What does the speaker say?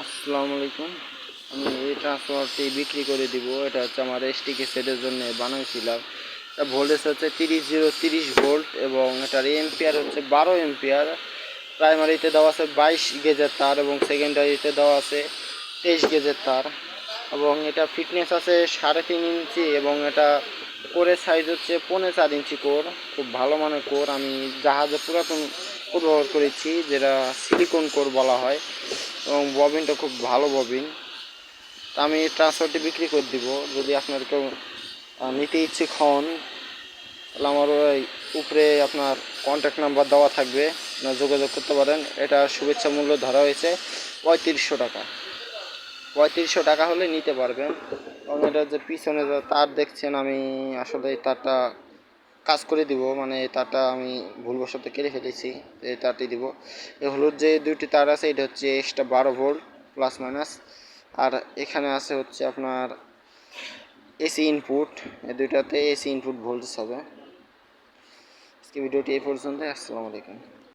আসসালামু আলাইকুম। আমি এই ট্রান্সফরমারটি বিক্রি করে দিব। এটা হচ্ছে আমার এসটিকে সেটের জন্য বানাইছিলাম। এটা ভোল্টেজ হচ্ছে তিরিশ জিরো, তিরিশ ভোল্ট এবং এটার এম্পিয়ার হচ্ছে বারো এম্পিয়ার প্রাইমারিতে দেওয়া আছে বাইশ গেজের তার এবং সেকেন্ডারিতে দেওয়া আছে তেইশ গেজের তার। এবং এটা ফিটনেস আছে সাড়ে তিন ইঞ্চি এবং এটা কোরের সাইজ হচ্ছে পৌনে চার ইঞ্চি কোর খুব ভালো মানের কোর আমি জাহাজে পুরাতন ব্যবহার করেছি, যেটা সিলিকন কোর বলা হয়, এবং ববিনটা খুব ভালো ববিন তা আমি ট্রান্সফারটি বিক্রি করে দিব। যদি আপনার কেউ নিতে ইচ্ছুক হন, তাহলে আমার ওই উপরে আপনার কন্ট্যাক্ট নাম্বার দেওয়া থাকবে যোগাযোগ করতে পারেন। এটা শুভেচ্ছা মূল্য ধরা হয়েছে পঁয়ত্রিশশো টাকা। পঁয়ত্রিশশো টাকা হলে নিতে পারবেন। এবং এটা যে পিছনে তার দেখছেন, আমি আসলে তারটা কাজ করে দিব মানে তারটা আমি ভুলবশত কেটে ফেলেছি, এই তারটি দিব। এই হলুদ যে দুইটি তার আছে, এটা হচ্ছে এক্সট্রা বারো ভোল্ট, প্লাস মাইনাস। আর এখানে আছে হচ্ছে আপনার এসি ইনপুট, এই দুইটাতে এসি ইনপুট ভোল্টেজ হবে। আজকে ভিডিওটি এই পর্যন্ত আসসালামু আলাইকুম।